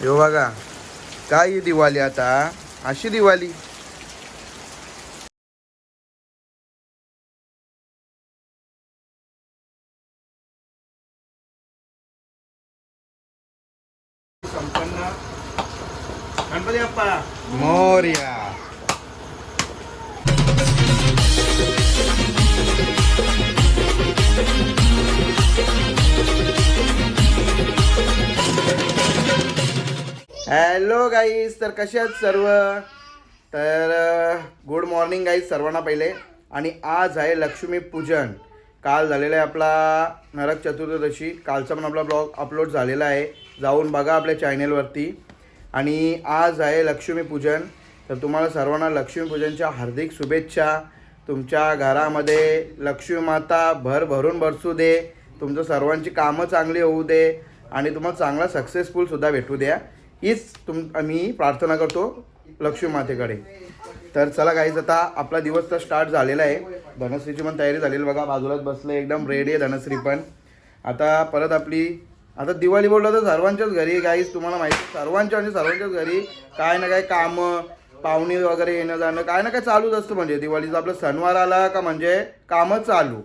हो बघा काय दिवाळी आता? अशी दिवाळी. तर कसे आहेत सर्व? तर गुड मॉर्निंग गाईज सर्वांना पहिले. आणि आज आहे लक्ष्मी पूजन. काल झालेला आहे आपला नरक चतुर्दशी. कालचा पण आपला ब्लॉग अपलोड झालेला आहे. जाऊन बघा आपल्या चॅनेलवरती आणि आज आहे लक्ष्मीपूजन तर तुम्हाला सर्वांना लक्ष्मीपूजनच्या हार्दिक शुभेच्छा. तुमच्या घरामध्ये लक्ष्मी माता भर भरून बरसू दे. तुमचं सर्वांची कामं चांगली होऊ दे. आणि तुम्हाला चांगला सक्सेसफुलसुद्धा भेटू द्या. हीच तुम आम्ही प्रार्थना करतो लक्ष्मी मातेकडे. तर चला काहीच आता आपला दिवस तर स्टार्ट झालेला आहे. धनश्रीची पण तयारी झालेली बघा बाजूलाच बसले एकदम रेडी आहे धनश्री पण. आता परत आपली आता दिवाळी बोललं तर सर्वांच्याच घरी गाईज तुम्हाला माहिती आहे, सर्वांच्या म्हणजे सर्वांच्याच घरी काय ना काय कामं पाहुणे वगैरे येणं जाणं काय ना काय चालूच असतं म्हणजे. दिवाळीचा आपला सणवार आला का म्हणजे कामं चालू.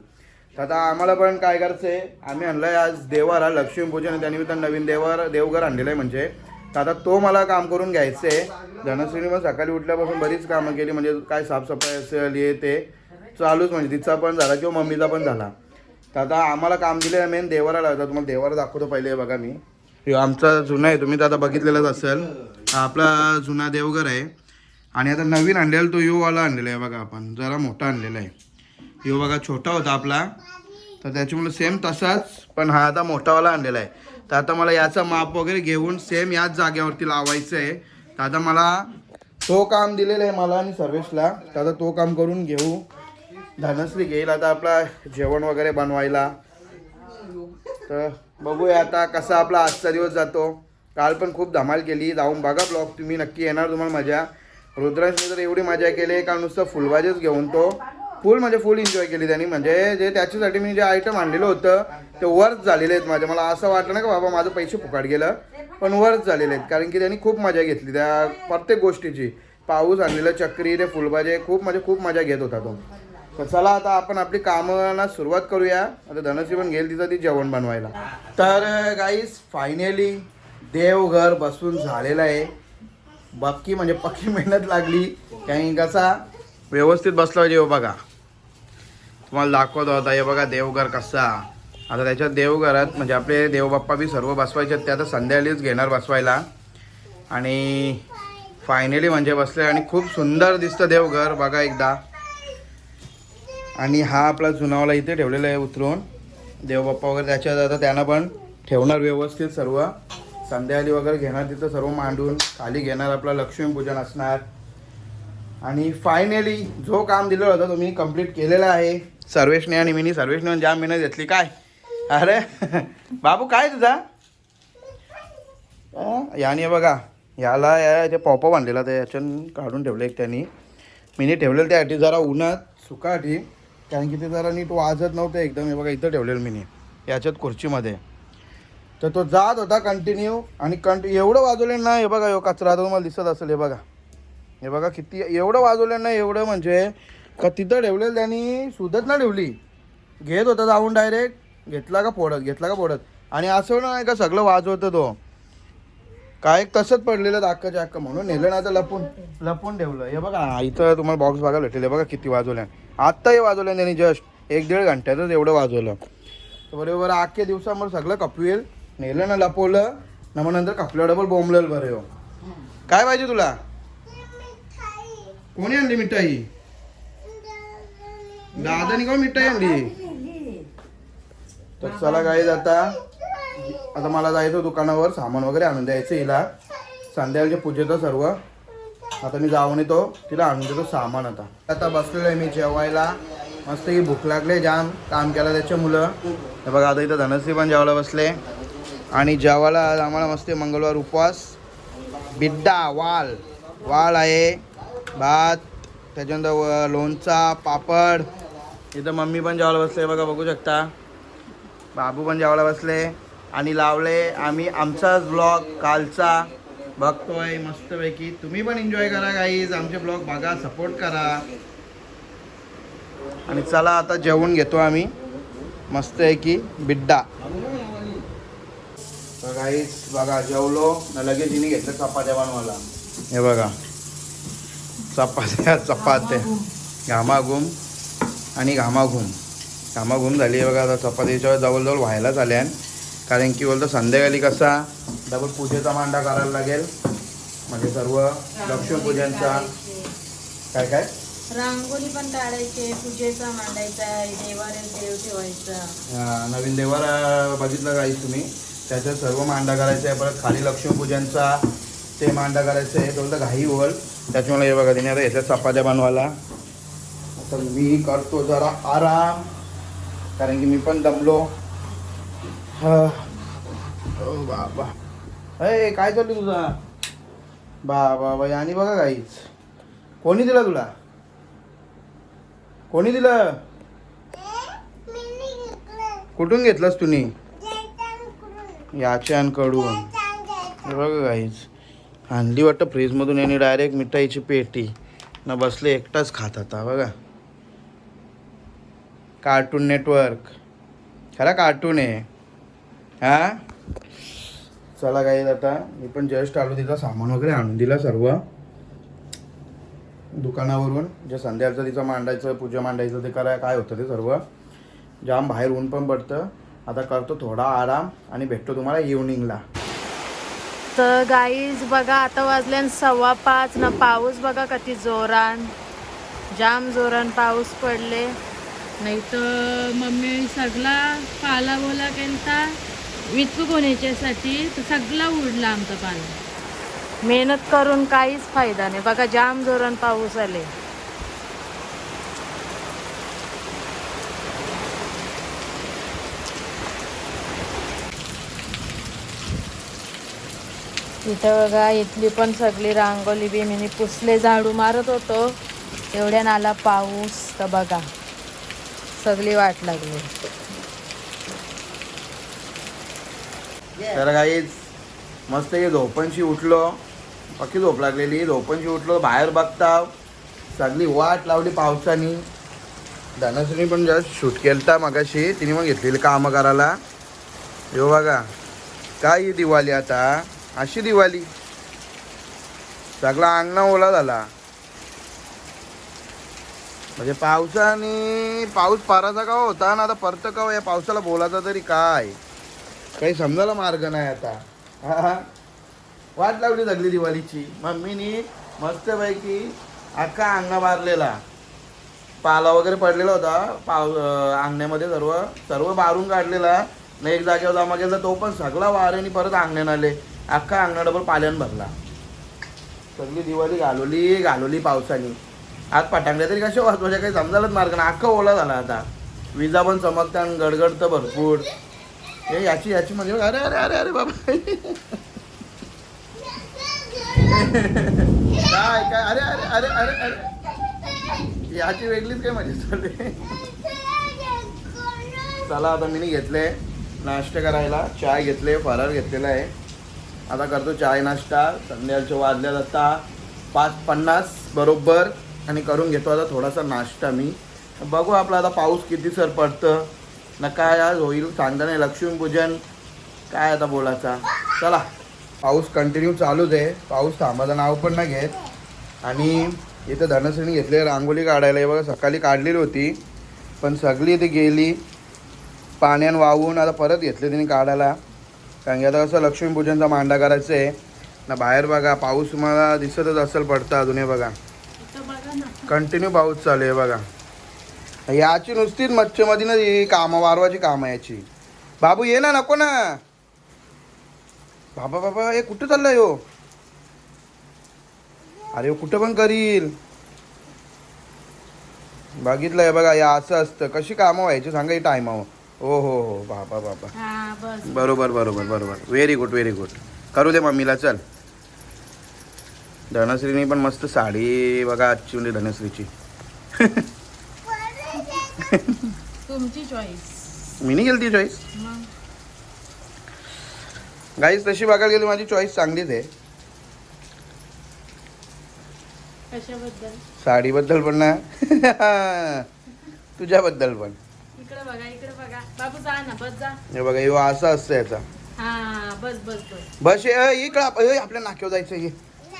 तर आता आम्हाला पण काय करायचं आहे आम्ही आणलं आहे आज देवर हा लक्ष्मीपूजन त्यानिमित्त नवीन देवार देवघर आणलेलं आहे म्हणजे. तर आता तो मला काम करून घ्यायचं आहे धनश्रीने मग सकाळी उठल्यापासून बरीच कामं केली म्हणजे काय साफसफाई असेल हे ते चालूच म्हणजे तिचा पण झाला किंवा मम्मीचा पण झाला. तर आता आम्हाला काम दिलं मेन देवाला होता तुम्हाला देवाला दाखवतो पहिले बघा मी. ह्यो आमचा जुना आहे तुम्ही तर आता बघितलेलाच असेल. आपला जुना देवघर आहे. आणि आता नवीन आणलेला तो योवाला आणलेला आहे बघा आपण. जरा मोठा आणलेला आहे. यो बघा छोटा होता आपला. तर त्याच्यामुळे सेम तसाच पण हा आता मोठावाला आणलेला आहे. तर आता मला याचा माप वगैरे घेऊन सेम याच जागेवरती लावायचं आहे तर आता मला तो काम दिलेलं आहे मला आणि सर्वेशला. तर आता तो काम करून घेऊ. धनश्री घेईल आता आपला जेवण वगैरे बनवायला. तर बघूया आता कसा आपला आजचा दिवस जातो. काल पण खूप धमाल केली. जाऊन बघा ब्लॉग. तुम्ही नक्की येणार तुम्हाला मजा. रुद्रांशने तर एवढी मजा केली का नुसतं फुलबाजीच घेऊन तो. फुल म्हणजे फुल एन्जॉय केली त्यांनी. म्हणजे जे त्याच्यासाठी मी जे आयटम आणलेलं होतं ते वर्थ झालेले आहेत माझ्या. मला असं वाटलं ना का बाबा माझं पैसे फुकाट गेलं. पण वर्थ झालेले आहेत. कारण की त्यांनी खूप मजा घेतली त्या प्रत्येक गोष्टीची. पाऊस आणलेलं चक्री ते फुलबाजे खूप म्हणजे खूप मजा घेत होता तो. तर चला आता आपण आपली कामाला सुरुवात करूया. आता धनश्री पण गेल तिथं ती जेवण बनवायला. तर गाईस फायनली देवघर बसून झालेलं आहे. बाकी म्हणजे पक्की मेहनत लागली. काही कसा? व्यवस्थित बसला पाहिजे हो बघा. तुम्हाला दाखवत होता हे बघा देवघर कसा. आता त्याच्यात देवघरात म्हणजे आपले देवबाप्पा बी सर्व बसवायचे आहेत. ते आता संध्याकाळीच घेणार बसवायला. आणि फायनली म्हणजे बसले आणि खूप सुंदर दिसतं देवघर. बघा एकदा. आणि हा आपला जुनावाला इथे ठेवलेला आहे उतरून. देवबाप्पा वगैरे त्याच्यात आता त्यांना पण ठेवणार व्यवस्थित सर्व. संध्याकाळी वगैरे घेणार तिथं सर्व मांडून. खाली घेणार आपलं लक्ष्मीपूजन असणार. आणि फायनली जो काम दिलं होतं तुम्ही कंप्लीट केलेलं आहे. सर्वेशने आणि मिनी सर्वेशने ज्या म्हणजे जाम मेहनत घेतली काय? अरे बाबू काय तुझा? अं, याने बघा याला याच्या ते पॉपअप आणलेला तर याच्यान काढून ठेवलं एक त्यांनी. मिनी ठेवलेलं त्यासाठी जरा उन्हात सुकाठी कारण की ते जरा नीट वाजत नव्हतं एकदम. हे बघा इथं ठेवलेलं मिनी याच्यात खुर्चीमध्ये. तर तो जात होता कंटिन्यू आणि कंट एवढं वाजवले ना हे बघा हे कचरा आता तुम्हाला दिसत असेल हे बघा. हे बघा किती एवढं वाजवलं ना एवढं म्हणजे का तिथं ठेवलेलं त्यांनी सुधत ना ठेवली. घेत होता जाऊन डायरेक्ट घेतला का फोडत घेतला का फोडत. आणि असं नाही का सगळं वाजवतं तो. काय तसंच पडलेलं दाखकाच्या जाक्क म्हणून नेलं ना तर लपून लपून ठेवलं. हे बघा इथं तुम्हाला बॉक्स बघायला भेटेल. हे बघा किती वाजवल्या आत्ता हे वाजवलं त्यांनी जस्ट एक दीड घंट्यातच एवढं वाजवलं. बरोबर अख्ख्या दिवसामध्ये सगळं कपवेल नेलं ना लपवलं. ना मग नंतर कपल्या डबल बोंबलेल बरं हो. काय पाहिजे तुला? कोणी आणली मिठाई? దాదాని का मिठाई आणली? तर चला काय आता आता मला जायचं दुकानावर सामान वगैरे आणून द्यायचं हिला. संध्याकाळच्या पूजेचं सर्व. आता मी जाऊन येतो तिला आणून देतो सामान आता. आता बसलेलो आहे मी जेवायला. मस्त की भूक लागले जाम. काम केलं त्याच्या मुलं. हे बघा आता इथं धनश्री पण जेवायला बसले. आणि जेवायला आम्हाला मस्त मंगळवार उपवास. बिड्डा वाल. वाल आहे. भात त्याच्यानंतर लोणचा पापड. इथं मम्मी पण जेवायला बसले बघा बघू शकता. बाबू पण जेवायला बसले. आणि लावले आम्ही आमचाच ब्लॉग कालचा. बघतोय मस्तपैकी. तुम्ही पण एन्जॉय करा गाईज आमचे ब्लॉग बघा सपोर्ट करा. आणि चला आता जेवण घेतो आम्ही. मस्त आहे की बिड्डा गाईज बघा जेवलो. लगेच हिने घेतलं चपात्या बनवायला. हे बघा. चपात्या चपात्या. घामाघूम आणि घामाघूम. घामाघूम झाली बघा आता चपातीच्या जवळजवळ व्हायलाच आल्या कारण की बोलतो संध्याकाळी कसा डबल पूजेचा मांडा करायला लागेल. म्हणजे सर्व लक्ष्मीपूजनचा काय काय? रांगोळी पण काढायची पूजेचा मांडायचा देवारे देव ठेवायचा. हा, नवीन देवार बघितलं काही तुम्ही? त्याच्यात सर्व मांडा करायचा आहे. परत खाली लक्ष्मीपूजनचा ते मांडा करायचं आहे थोडं घाई होल त्याच्यामुळे हे बघा तिने आता याच्यात चपात्या बनवायला. आता मी करतो जरा आराम कारण की मी पण दमलो. हा. ओ बाबा. अय काय चालू तुझा? बाबा बाई आणि बघा काहीच कोणी दिला तुला? कोणी दिलं? कुठून घेतलंस तुम्ही? याच्यांकडून. हे बघा काहीच आणली वाटतं फ्रीजमधून यांनी डायरेक्ट मिठाईची पेटी. न बसले एकटाच खात आता बघा. कार्टून नेटवर्क खरा कार्टून आहे. हा? चला काही आता मी पण जस्ट आलो तिथं सामान वगैरे आणून दिलं सर्व. दुकानावरून जे संध्याचं तिचं मांडायचं पूजा मांडायचं ते करा काय होतं ते सर्व. जाम बाहेर ऊन पण पडतं. आता करतो थोडा आराम आणि भेटतो तुम्हाला इव्हनिंगला तर गाईज बघा आता वाजल्यान सव्वा पाच ना पाऊस बघा कधी जोरान. जाम जोरान पाऊस पडले. नाही तर मम्मी सगळा पाला बोला केलता. विचूक होण्याच्यासाठी तर सगळा उडला आमचा पाला. मेहनत करून काहीच फायदा नाही. बघा जाम जोरान पाऊस आले. इथं बघा इथली पण सगळी रांगोली बी मी पुसले झाडू मारत होतो. एवढ्या नाला पाऊस तर बघा सगळी वाट लागली. तर काहीच मस्त की झोपणशी उठलो. पक्की झोप लागलेली. झोपणशी उठलो बाहेर बघता सगळी वाट लावली पावसानी. धनसुनी पण जस्ट शूट केलता मगाशी. तिने मग घेतलेली कामं करायला. यो बघा काय दिवाळी आता? अशी दिवाळी. सगळा अंगणा ओला झाला. म्हणजे पावसाने पाऊस पाराचा का होता ना आता परत का या पावसाला बोलायचा तरी काय? काही समजायला मार्ग नाही आता. हा, वाट लावली सगळी दिवाळीची. मम्मीनी मस्तपैकी अख्खा अंगणा बारलेला. पाला वगैरे पडलेला होता. पाव अंगण्यामध्ये सर्व सर्व बारून काढलेला. न एक जागेवर जमा केला तो पण सगळा वाऱ्याने परत अंगण्यात आले. अख्खा अंगणा पालन भरला. सगळी दिवाळी घालवली घालवली पावसाने. आज पटांगल्या तरी कशा वाचवायच्या काही समजायलाच मार्ग ना अख्खा ओला झाला आता. विजा पण चमकता आणि गडगडतं भरपूर. हे याची याची म्हणजे अरे अरे अरे अरे बाबा. काय काय अरे अरे अरे अरे अरे. याची वेगळीच काय माझी चालली चला आता मी घेतले. नाश्ता करायला. चाय घेतले फरार घेतलेला आहे. आता करतो चाय नाश्ता संध्याकाळचे वाजल्यात आता पाच पन्नास बरोबर आणि करून घेतो आता थोडासा नाश्ता मी. बघू आपला आता पाऊस किती सर पडतं. ना काय आज होईल सांगता नाही लक्ष्मीपूजन. काय आता बोलायचा? चला पाऊस कंटिन्यू चालूच आहे. पाऊस थांबायचं नाव पण नाही घेत. आणि इथं धनश्रेणी घेतली रांगोळी काढायला बघा सकाळी काढलेली होती. पण सगळी ती गेली. पाण्यान वाहून आता परत घेतले तिने काढायला. कारण की आता कसं लक्ष्मीपूजनचा मांडा करायचं आहे. ना बाहेर बघा पाऊस तुम्हाला दिसतच असेल पडतं अजून हे बघा. कंटिन्यू पाऊस चालू आहे बघा. याची नुसतीच मच्छीमध्ये ना ही कामं वारवाची कामं याची. बाबू ये ना नको ना. बाबा बाबा हे कुठं चाललंय हो? अरे हो, कुठं पण करील. बघितलंय बघा या असं असतं. कशी कामं व्हायची सांगा ही टायमावर हो हो हो. बाबा बाबा. हा बस. बरोबर बरोबर बरोबर. व्हेरी गुड व्हेरी गुड करू दे मम्मीला चल. धनश्रीनी पण मस्त साडी बघा आजची म्हणजे धनश्रीची. तुमची चॉईस मी नाही गेली ती चॉईस गाईज तशी बघायला गेली माझी चॉईस चांगलीच आहे. कशाबद्दल? साडीबद्दल पण ना. तुझ्याबद्दल पण. इकडे बघा इकडे बघा. बाबू जा ना बस जा. हे बघा हे असं असतं याचा. हा बस बस बस. इकडं आप- आपल्या नाक्यावर जायचं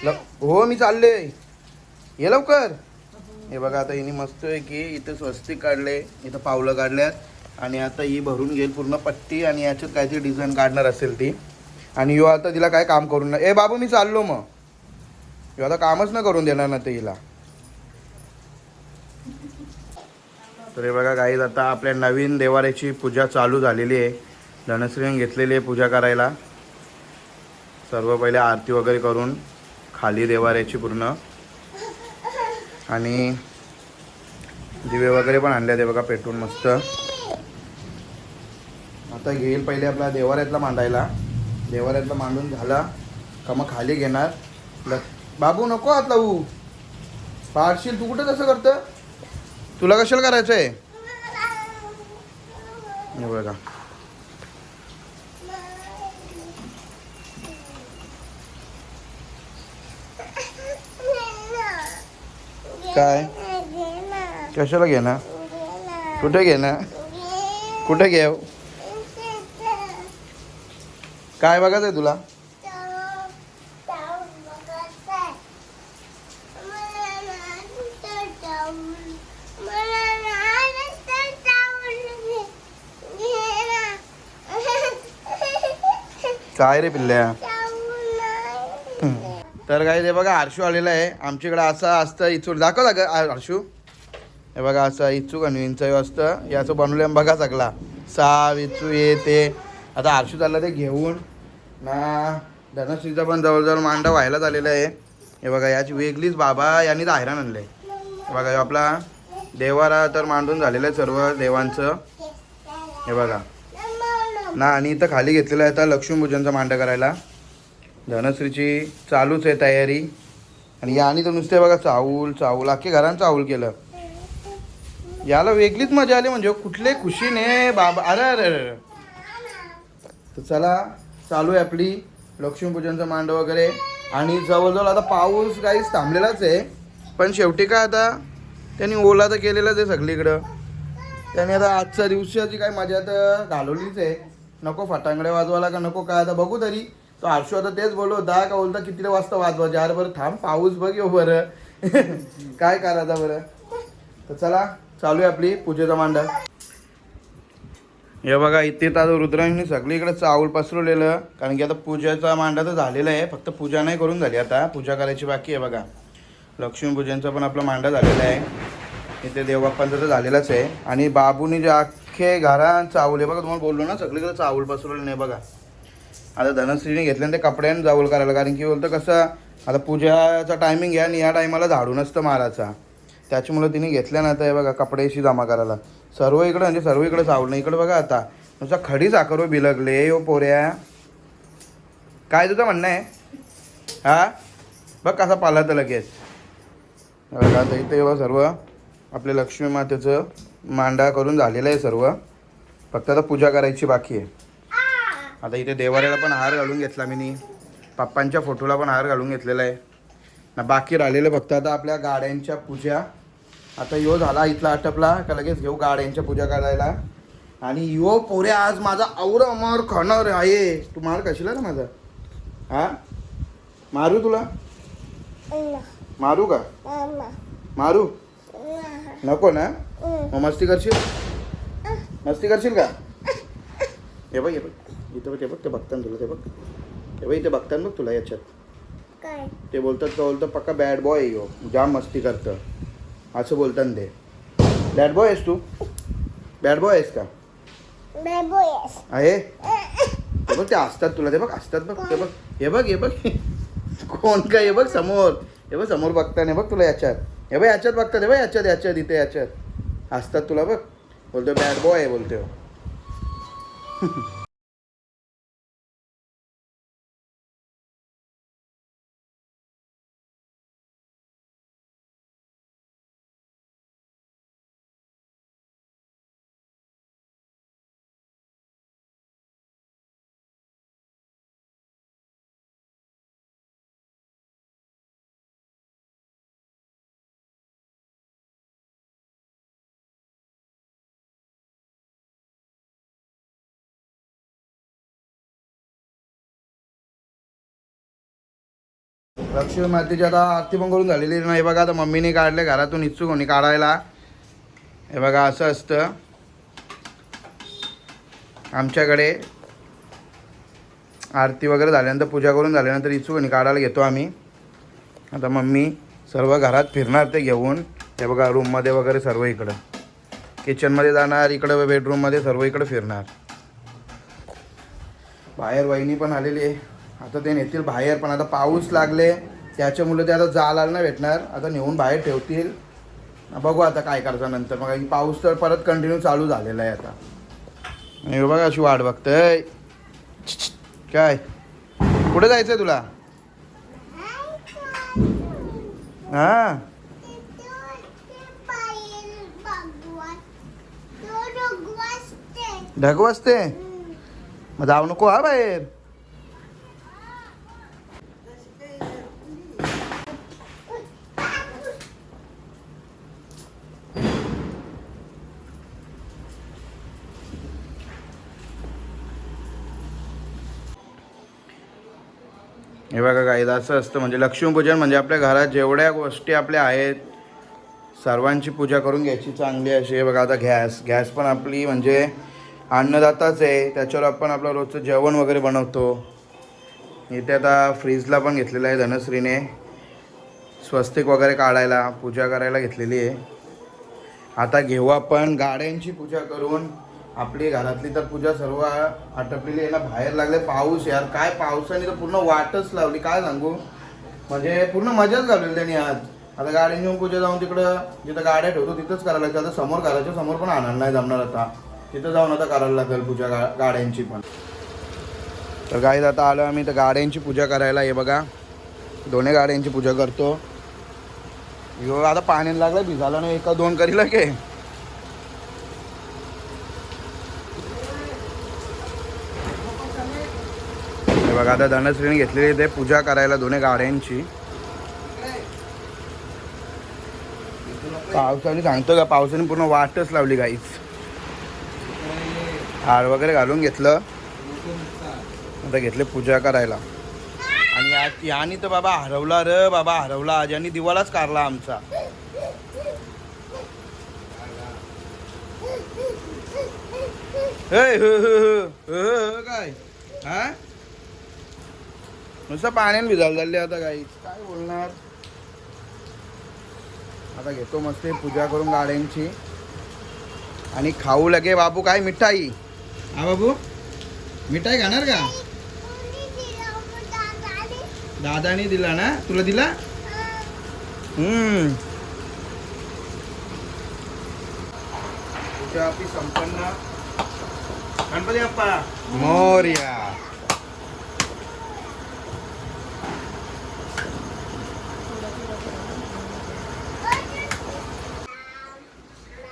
ल- हो. मी चालले ये लवकर. हे बघा आता हिने मस्त आहे की इथं स्वस्तिक काढले इथं पावलं काढल्यात. आणि आता ही भरून घेईल पूर्ण पट्टी आणि याच्यात काहीतरी डिझाईन काढणार असेल ती. आणि यो आता तिला काय काम करून ए बाबू मी चाललो मग. यो आता कामच न करून देणार ना ते हिला. तर हे बघा गाईज आता आपल्या नवीन देवाऱ्याची पूजा चालू झालेली आहे. धनश्रीने घेतलेली आहे पूजा करायला. सर्व पहिले आरती वगैरे करून खाली देवाऱ्याची पूर्ण. आणि दिवे वगैरे पण आणले ते बघा पेटून मस्त. आता घेईल पहिले आपला देवाऱ्यातला मांडायला. देवाऱ्यातला मांडून झाला. का मग खाली घेणार. बाबू नको हात लावू. पारशील तू कुठं तसं करतं? तुला कशाला करायचं आहे बघा. काय? कशाला घेणार कुठे घेणार कुठे घेऊ? काय बघायचं आहे तुला? काय रे पिल्ल्या? तर काय ते बघा आरशू आलेला आहे. आमच्याकडे असं असतं इचूक दाखव आ- आरशू हे बघा असं इचूक आणि विंचायू असतं. याचं बनवलं बघा सगळा. सा विचू हे ते. आता आरशू चाललं ते घेऊन. ना धनश्रीचा पण जवळजवळ मांडा व्हायला झालेला आहे. हे बघा याची वेगळीच बाबा यांनी तर हैराण आणलं हे बघा आपला देवारा तर मांडून झालेलं आहे सर्व देवांचं. हे बघा. ना आणि इथं खाली घेतलेलं आहे आता लक्ष्मीपूजनचा मांडा करायला. धनश्रीची चालूच आहे तयारी. आणि याने तर नुसते बघा चावूल चावूल अख्खे घरानं चावूल केलं. याला वेगळीच मजा आली म्हणजे कुठले खुशीने बाबा अरे अरे अरे तर चला चालू आहे आपली लक्ष्मीपूजनचं मांड वगैरे. आणि जवळजवळ आता पाऊस काहीच थांबलेलाच आहे. पण शेवटी काय आता त्यांनी ओला तर केलेलाच आहे सगळीकडं. त्याने आता आजच्या दिवसाची काय मजा तर घालवलीच आहे. नको फटांगडे वाजवायला का नको काय? आता बघू तरी. तो हर्षू आता तेच बोललो होता का बोलता किती वाजता वाजवा अरे बरं थांब पाऊस बघ येऊ बरं. काय करायचा बरं? तर चला चालू आहे आपली पूजेचा मांडा. हे बघा इथे तर आता रुद्रांनी सगळीकडे चावल पसरवलेलं कारण की आता पूजेचा मांडा तर झालेला आहे फक्त पूजा नाही करून झाली आता पूजा करायची बाकी आहे बघा. लक्ष्मीपूजनचा पण आपला मांडा झालेला आहे. इथे देवबाप्पांचा तर झालेलाच आहे. आणि बाबूनी जे अख्खे घरात चावले बघा तुम्हाला बोललो ना सगळीकडे चावल पसरवलं नाही बघा. आता धनश्रीने घेतल्यानं ते कपड्यानं जावल करायला कारण की बोलतं कसं आता पूजाचा टायमिंग आहे आणि या टायमाला झाडू नसतं मारायचा त्याच्यामुळे तिने घेतल्या ना आता हे बघा कपड्याशी जमा करायला. सर्व इकडं म्हणजे सर्व इकडं चावलं इकडं बघा आता नुसता खडी साखर बिलगले यो पोऱ्या. काय तुझं म्हणणं आहे? हा? बघ कसा पाला तर लगेच बघा आता इथे सर्व आपल्या लक्ष्मी मातेचं. मांडा करून झालेलं आहे सर्व. फक्त आता पूजा करायची बाकी आहे. आता इथे देवाऱ्याला पण हार घालून घेतला मी पप्पांच्या फोटोला पण हार घालून घेतलेला आहे. ना बाकी राहिलेलं फक्त आता आपल्या गाड्यांच्या पूजा. आता यो झाला इथला आटपला का लगेच घेऊ गाड्यांच्या पूजा करायला. आणि यो पोऱ्या आज माझा आवरा मार खाणार आहे. तू मार कशीला ना माझा? हा? मारू तुला? मारू का? मारू? नको ना? मग मस्ती करशील? मस्ती करशील का? हे बघ हे बघ. इथं बघ ते बघ ते बघताना तुला ते बघ. हे बघ इथे बघताना बघ तुला याच्यात. ते बोलतात का बोलतं पक्का बॅड बॉय आहे यो. जाम मस्ती करतं. असं बोलताना ते बॅड बॉय आहेस तू? बॅड बॉय आहेस का? आहे? हे बघ ते असतात तुला ते बघ असतात बघ ते बघ. हे बघ हे बघ. कोण काय? हे बघ समोर. हे बघ समोर बघताना हे बघ तुला याच्यात. हे बघ याच्यात बघतात हे बघ याच्यात याच्यात इथे याच्यात. असतात तुला बघ. बोलतो बॅड बॉय आहे बोलतो लक्ष्मी मातेची आता आरती पण करून झालेली नाही बघा आता मम्मीने काढले घरातून इच्छुक होणी काढायला. हे बघा असं असतं. आमच्याकडे आरती वगैरे झाल्यानंतर पूजा करून झाल्यानंतर इच्छुक होणी काढायला घेतो आम्ही. आता मम्मी सर्व घरात फिरणार ते घेऊन. हे बघा रूममध्ये वगैरे सर्व इकडं. किचनमध्ये जाणार इकडं बेडरूममध्ये सर्व इकडं फिरणार. बाहेर वहिनी पण आलेली आहे. आता ते नेतील बाहेर पण आता पाऊस लागले त्याच्यामुळे ते आता जायला नाही भेटणार. आता नेऊन बाहेर ठेवतील. बघू आता काय करायचं नंतर. मग पाऊस तर परत कंटिन्यू चालू झालेला आहे आता. आणि बघा अशी वाट बघतय. काय? कुठे जायचंय तुला? हा? ढग वाजते मग जाऊ नको हा बाहेर. हे बघा काही असं असतं. म्हणजे लक्ष्मीपूजन म्हणजे आपल्या घरात जेवढ्या गोष्टी आपल्या आहेत सर्वांची पूजा करून घ्यायची चांगली अशी. हे बघा आता गॅस गॅस पण आपली म्हणजे अन्नदाताच आहे. त्याच्यावर आपण आपलं रोजचं जेवण वगैरे बनवतो. इथे आता फ्रीजला पण घेतलेलं आहे धनश्रीने. स्वस्तिक वगैरे काढायला पूजा करायला घेतलेली आहे. आता घेऊ आपण गाड्यांची पूजा करून. आपली घरातली तर पूजा सर्व आटपलेली आहे ना बाहेर लागले पाऊस यार. काय पावसाने तर पूर्ण वाटच लावली. काय सांगू? म्हणजे पूर्ण मजाच घालवली त्यांनी आज. आता गाडी घेऊन पूजा जाऊन तिकडं जिथं गाड्या ठेवतो तिथंच करायला लागतं आता समोर घराच्या समोर पण आणायला नाही जमणार आता. तिथं जाऊन आता करायला लागेल पूजा गा गाड्यांची पण. तर गाईज आता आलो आम्ही तर गाड्यांची पूजा करायला. हे बघा दोन्ही गाड्यांची पूजा करतो. आता पाण्याला लागलं भिजायला नाही. एका दोन करीला के? बघा आता धनश्रीने घेतलेली ते पूजा करायला दोन्ही गाड्यांची पावसाने सांगतो का पावसाने पूर्ण वाटच लावली गाईच हार वगैरे घालून घेतलं आता घेतले पूजा करायला आणि या तर बाबा हरवला र बाबा हरवला आज यांनी दिवालाच काढला आमचा हे, काय हा नुसतं पाण्याने भिजायला चालले आता काही काय बोलणार? आता घेतो मस्त पूजा करून गाड्यांची. आणि खाऊ लगे बाबू काय मिठाई? हा बाबू? मिठाई खाणार का? दादाने दिला ना? तुला दिला? हम्म. पूजा आपली संपन्न. गणपती बाप्पा. मोर्या.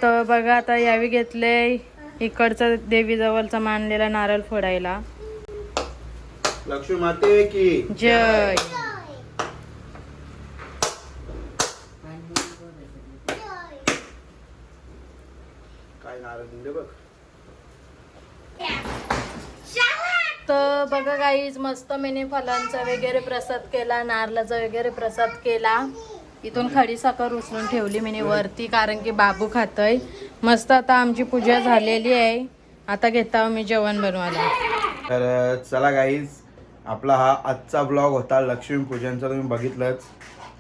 तर बघा आता यावी घेतले इकडचा देवीजवळचा मानलेला नारळ फोडायला. लक्ष्मी माते की? जय. काय नारळ दिले बघ. तर बघा गाईज मस्त मेने फलांचा वगैरे प्रसाद केला नारळाचा वगैरे प्रसाद केला. इथून खडी साखर उचलून ठेवली मी वरती कारण की बाबू खातोय. मस्त आता आमची पूजा झालेली आहे. आता घेता मी जेवण बनवायला. तर चला गाईज आपला हा आजचा ब्लॉग होता लक्ष्मीपूजनचा तुम्ही बघितलंच.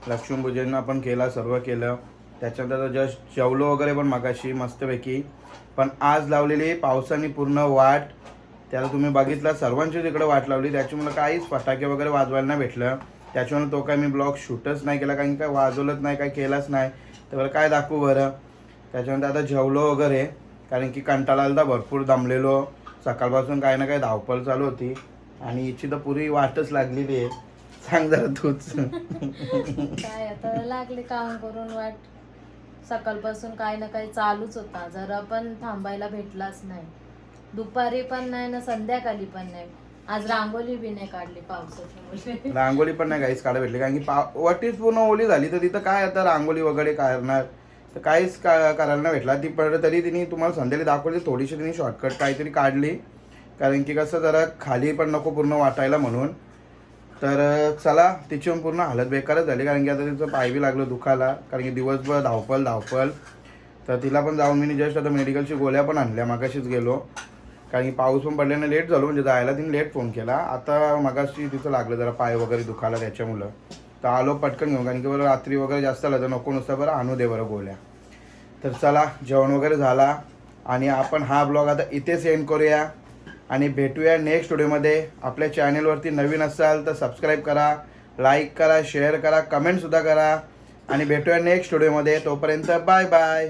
लक्ष्मीपूजन आपण केला सर्व केलं. त्याच्यानंतर जस्ट जेवलो वगैरे पण मगाशी मस्तपैकी. पण आज लावलेली पावसाने पूर्ण वाट. त्याला तुम्ही बघितलं सर्वांची तिकडे वाट लावली. त्याच्यामुळे काहीच फटाके वगैरे वाजवायला नाही भेटलं. त्याच्यामुळे तो काय मी ब्लॉग शूटच नाही केला कारण काय वाजवलंच नाही काय केलाच नाही. तर काय दाखवू बरं? त्याच्यानंतर आता जेवलो वगैरे कारण की कंटाळा आला भरपूर दमलेलो. सकाळपासून काही ना काही धावपळ चालू होती. आणि इची तर पुरी वाटच लागलेली आहे. सांग जरा तूच. काय आता लागले काम करून वाट. सकाळपासून काही ना काही चालूच होता. जरा पण थांबायला भेटलाच नाही. दुपारी पण नाही ना संध्याकाळी पण नाही. आज रांगोली बी नाही काढली पावसाच्यामुळे. रांगोळी पण नाही काहीच काढा भेटली कारण की पा वाटीच पूर्ण ओली झाली तर तिथं काय आता रांगोळी वगैरे काढणार? तर काहीच का करायला नाही भेटला. ती पण तरी तिने तुम्हाला संध्याकाळी दाखवली थोडीशी तिने शॉर्टकट काहीतरी काढली. कारण की कसं जरा खाली पण नको पूर्ण वाटायला म्हणून. तर चला तिची पण पूर्ण हालत बेकारच झाली कारण की आता तिचं पाय बी लागलं दुखायला. कारण की दिवसभर धावपल धावपल तर तिला पण जाऊन मी जस्ट आता मेडिकलची गोळ्या पण आणल्या मागाशीच गेलो. कारण की पाऊस पण पडल्याने लेट झालो म्हणजे जायला तिने लेट फोन केला. आता मगाशी तिचं लागलं जरा पाय वगैरे दुखायला त्याच्यामुळं. तर आलो पटकन घेऊन कारण की बरं रात्री वगैरे जास्त आलं तर नको नुसतं बरं आणू दे बरं गोळ्या. तर चला जेवण वगैरे झाला. आणि आपण हा ब्लॉग आता इथेच एंड करूया. आणि भेटूया नेक्स्ट व्हिडिओमध्ये आपल्या चॅनेलवरती नवीन असाल तर सबस्क्राईब करा लाईक करा शेअर करा कमेंटसुद्धा करा. आणि भेटूया नेक्स्ट व्हिडिओमध्ये तोपर्यंत बाय बाय